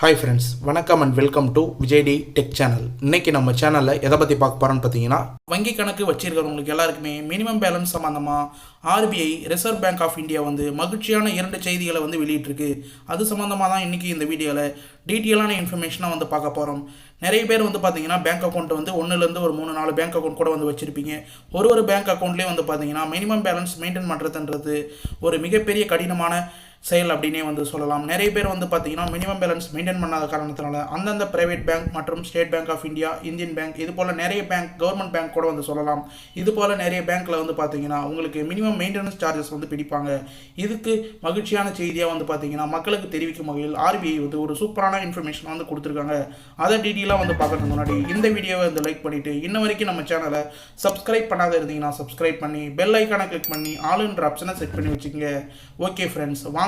Hi friends வணக்கம் and welcome to VijayD tech channel இன்னைக்கு நம்ம சேனலில் எதை பற்றி பார்க்க போகிறோம்னு பார்த்தீங்கன்னா வங்கி கணக்கு வச்சிருக்கிறவங்களுக்கு எல்லாருக்குமே மினிமம் பேலன்ஸ் சம்மந்தமாக RBI reserve bank of India வந்து மகிழ்ச்சியான இரண்டு செய்திகளை வந்து வெளியிட்டிருக்கு. அது சம்மந்தமாக தான் இன்றைக்கி இந்த வீடியோவில் டீட்டெயிலான இன்ஃபர்மேஷனாக வந்து பார்க்க போகிறோம் நிறைய பேர் வந்து பார்த்தீங்கன்னா பேங்க் அக்கௌண்ட் வந்து ஒன்றுலேருந்து ஒரு மூணு நாலு பேங்க் அக்கௌண்ட் கூட வந்து வச்சுருப்பீங்க. ஒரு ஒரு பேங்க் அக்கௌண்ட்லேயே வந்து பார்த்தீங்கன்னா மினிமம் பேலன்ஸ் மெயின்டைன் பண்ணுறதுன்றது ஒரு மிகப்பெரிய கடினமான செயல் அப்படின்னே வந்து சொல்லலாம். நிறைய பேர் வந்து பார்த்தீங்கன்னா மினிமம் பேலன்ஸ் மெயின்டைன் பண்ணாத காரணத்தினால அந்தந்த பிரைவேட் பேங்க் மற்றும் state bank of India Indian bank இது போல் நிறைய பேங்க் கவர்மெண்ட் பேங்க் கூட வந்து சொல்லலாம். இது போல் நிறைய பேங்க்கில் வந்து பார்த்தீங்கன்னா உங்களுக்கு மினிமம் மெயின்டெனன்ஸ் சார்ஜஸ் வந்து பிடிப்பாங்க. இதுக்கு மகிழ்ச்சியான செய்தியாக வந்து பார்த்தீங்கன்னா மக்களுக்கு தெரிவிக்கும் வகையில் ஆர்பிஐ வந்து ஒரு சூப்பரான இன்ஃபர்மேஷன் வந்து கொடுத்துருக்காங்க. அதை டீட்டெயிலாக வந்து பார்க்கறதுக்கு முன்னாடி இந்த வீடியோவை வந்து லைக் பண்ணிவிட்டு இன்ன வரைக்கும் நம்ம சேனலை சப்ஸ்கிரைப் பண்ணாத இருந்தீங்கன்னா சப்ஸ்கிரைப் பண்ணி பெல் ஐக்கானை கிளிக் பண்ணி ஆளுன்ற ஆப்ஷனை செட் பண்ணி வச்சுக்கோங்க. ஓகே ஃப்ரெண்ட்ஸ் வாங்க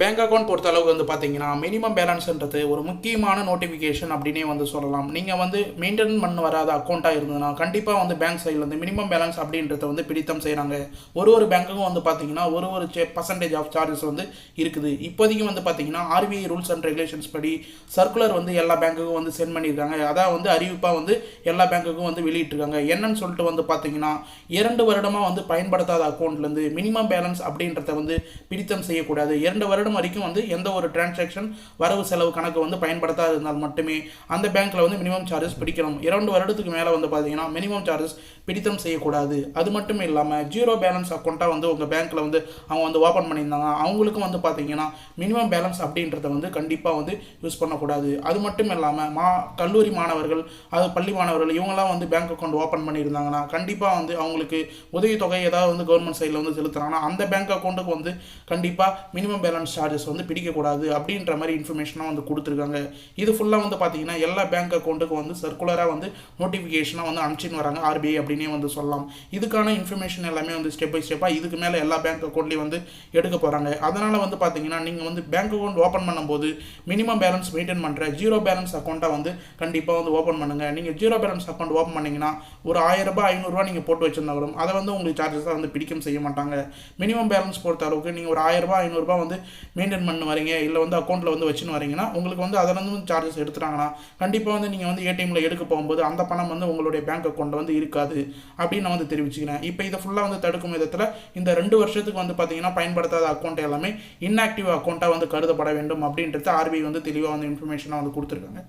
பேங்க் அக்கௌண்ட் பொறுத்த அளவுக்கு வந்து பார்த்தீங்கன்னா மினிமம் பேலன்ஸ்ன்றது ஒரு முக்கியமான நோட்டிஃபிகேஷன் அப்படின்னே வந்து சொல்லலாம். நீங்கள் வந்து மெயின்டைன் பண்ண வராத அக்கௌண்ட்டாக இருந்ததுன்னா கண்டிப்பாக வந்து பேங்க் சைட்லேருந்து மினிமம் பேலன்ஸ் அப்படின்றத வந்து பிடித்தம் செய்கிறாங்க ஒரு ஒரு பேங்க்குக்கும் வந்து பார்த்தீங்கன்னா ஒரு ஒரு சே பர்சன்டேஜ் ஆஃப் சார்ஜஸ் வந்து இருக்குது. இப்போதைக்கு வந்து பார்த்தீங்கன்னா ஆர்பிஐ ரூல்ஸ் அண்ட் ரெகுலேஷன்ஸ் படி சர்க்குலர் வந்து எல்லா பேங்க்குக்கும் வந்து சென்ட் பண்ணியிருக்காங்க. அதான் வந்து அறிவிப்பாக வந்து எல்லா பேங்க்குக்கும் வந்து வெளியிட்டிருக்காங்க. என்னன்னு சொல்லிட்டு வந்து பார்த்தீங்கன்னா இரண்டு வருடமாக வந்து பயன்படுத்தாத அக்கௌண்ட்லேருந்து மினிமம் பேலன்ஸ் அப்படின்றத வந்து பிடித்தம் செய்யக்கூடாது. இரண்டு வருடம் வரைக்கும் வந்து எந்த ஒரு டிரான்சாக்ஷன் வரவு செலவு கணக்கு வந்து பயன்படுத்தாது இருந்தால் மட்டுமே அந்த பேங்க்கில் வந்து மினிமம் சார்ஜஸ் பிடிக்கணும். இரண்டு வருடத்துக்கு மேலே வந்து பார்த்தீங்கன்னா மினிமம் சார்ஜஸ் பிடித்தம் செய்யக்கூடாது. அது மட்டும் இல்லாமல் ஜீரோ பேலன்ஸ் அக்கௌண்ட்டாக வந்து உங்கள் பேங்க்கில் வந்து அவங்க வந்து ஓப்பன் பண்ணியிருந்தாங்க. அவங்களுக்கும் வந்து பார்த்தீங்கன்னா மினிமம் பேலன்ஸ் அப்படின்றத வந்து கண்டிப்பாக வந்து யூஸ் பண்ணக்கூடாது. அது மட்டும் இல்லாமல் மா கல்லூரி மாணவர்கள் அது பள்ளி மாணவர்கள் இவங்கெல்லாம் வந்து பேங்க் அக்கௌண்ட் ஓப்பன் பண்ணியிருந்தாங்கன்னா கண்டிப்பாக வந்து அவங்களுக்கு உதவித்தொகை ஏதாவது வந்து கவர்மெண்ட் சைடில் வந்து செலுத்துகிறாங்கன்னா அந்த பேங்க் அக்கௌண்ட்டுக்கு வந்து கண்டிப்பாக மினிமம் பேலன்ஸ் சார்ஜஸ் வந்து பிடிக்கக்கூடாது அப்படின்ற மாதிரி இன்ஃபர்மேஷனாக வந்து கொடுத்துருக்காங்க. இது ஃபுல்லாக வந்து பார்த்தீங்கன்னா எல்லா பேங்க் அக்கௌண்ட்டுக்கும் வந்து சர்க்குலராக வந்து நோட்டிஃபிகேஷனாக வந்து அனுப்பிச்சின்னு வராங்க. ஆர்பிஐ அப்படின்னே வந்து சொல்லலாம். இதுக்கான இன்ஃபர்மேஷன் எல்லாமே வந்து ஸ்டெப் பை ஸ்டெப்பாக இதுக்கு மேலே எல்லா பேங்க் அக்கௌண்ட்லேயும் வந்து எடுக்க போகிறாங்க அதனால் வந்து பார்த்தீங்கன்னா நீங்கள் வந்து பேங்க் அக்கௌண்ட் ஓப்பன் பண்ணும்போது மினிமம் பேலன்ஸ் மெயின்டைன் பண்ணுற ஜீரோ பேலன்ஸ் அக்கௌண்ட்டை வந்து கண்டிப்பாக வந்து ஓப்பன் பண்ணுங்கள் நீங்கள் ஜீரோ பேலன்ஸ் அக்கௌண்ட் ஓப்பன் பண்ணிங்கன்னா ஒரு ஆயிரம் ரூபாய் ஐநூறுரூவா நீங்கள் போட்டு வச்சிருந்தாலும் அதை வந்து உங்களுக்கு சார்ஜஸ் வந்து பிடிக்கும் செய்ய மாட்டாங்க. மினிமம் பேலன்ஸ் பொறுத்த அளவுக்கு நீங்கள் ஒரு ஆயிரம் ரூபாய் ஐநூறுரூபா வந்து மெயின்டைன் பண்ண வரீங்க இல்லை வந்து அக்கௌண்ட்டில் வந்து வச்சுன்னு வரீங்கன்னா உங்களுக்கு வந்து அதில் வந்து சார்ஜஸ் எடுத்துட்டாங்கன்னா கண்டிப்பாக வந்து நீங்கள் வந்து ஏடிஎம்மில் எடுக்க போகும்போது அந்த பணம் வந்து உங்களுடைய பேங்க் அக்கௌண்ட் வந்து இருக்காது அப்படின்னு நான் வந்து தெரிவிச்சுக்கிறேன். இப்போ இதை ஃபுல்லாக வந்து தடுக்கும் விதத்தில் இந்த ரெண்டு வருஷத்துக்கு வந்து பார்த்தீங்கன்னா பயன்படுத்தாத அக்கௌண்ட் எல்லாமே இன்ஆக்டிவ் அக்கௌண்ட்டாக வந்து கருதப்பட வேண்டும் அப்படின்றது ஆர்பிஐ வந்து தெளிவாக வந்து இன்ஃபர்மேஷனாக வந்து கொடுத்துருக்காங்க.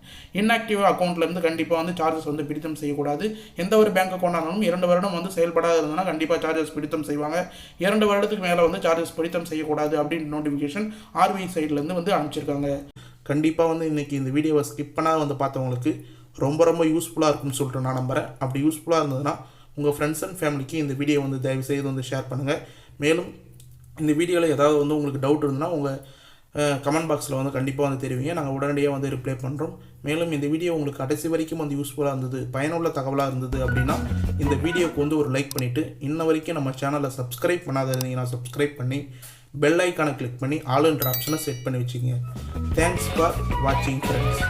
இன்ஆக்டிவ் அக்கௌண்ட்லேருந்து கண்டிப்பாக வந்து சார்ஜஸ் வந்து பிடித்தம் செய்யக்கூடாது. எந்த ஒரு பேங்க் அக்கௌண்ட் ஆனாலும் இரண்டு வருடம் வந்து செயல்படாத இருந்ததுன்னா கண்டிப்பாக சார்ஜஸ் பிடித்தம் செய்வாங்க. இரண்டு வருடத்துக்கு மேலே வந்து சார்ஜஸ் பிடித்தம் செய்யக்கூடாது அப்படின்னு நோட்டிஃபிகேஷன் ஆர்மி சைட்லேருந்து வந்து அனுப்பிச்சிருக்காங்க. கண்டிப்பாக வந்து இன்றைக்கி இந்த வீடியோவை ஸ்கிப் பண்ணாத வந்து பார்த்தவங்களுக்கு ரொம்ப ரொம்ப யூஸ்ஃபுல்லாக இருக்கும்னு சொல்லிட்டு நான் நம்புகிறேன் அப்படி யூஸ்ஃபுல்லாக இருந்ததுன்னா உங்கள் ஃப்ரெண்ட்ஸ் அண்ட் ஃபேமிலிக்கு இந்த வீடியோ வந்து தயவு செய்து வந்து ஷேர் பண்ணுங்கள் மேலும் இந்த வீடியோவில் ஏதாவது வந்து உங்களுக்கு டவுட் இருந்ததுன்னா உங்கள் கமெண்ட் பாக்ஸில் வந்து கண்டிப்பாக வந்து தெரிவிங்க. நாங்கள் உடனடியாக வந்து ரிப்ளை பண்ணுறோம் மேலும் இந்த வீடியோ உங்களுக்கு கடைசி வரைக்கும் வந்து யூஸ்ஃபுல்லாக இருந்தது பயனுள்ள தகவலாக இருந்தது அப்படின்னா இந்த வீடியோக்கு வந்து ஒரு லைக் பண்ணிவிட்டு இன்ன வரைக்கும் நம்ம சேனலை சப்ஸ்கிரைப் பண்ணாத இருந்தீங்கன்னா சப்ஸ்கிரைப் பண்ணி பெல் ஐக்கானை கிளிக் பண்ணி ஆளுன்ற ஆப்ஷனை செட் பண்ணி வச்சுக்கோங்க. தேங்க்ஸ் ஃபார் வாட்சிங் ஃப்ரெண்ட்ஸ்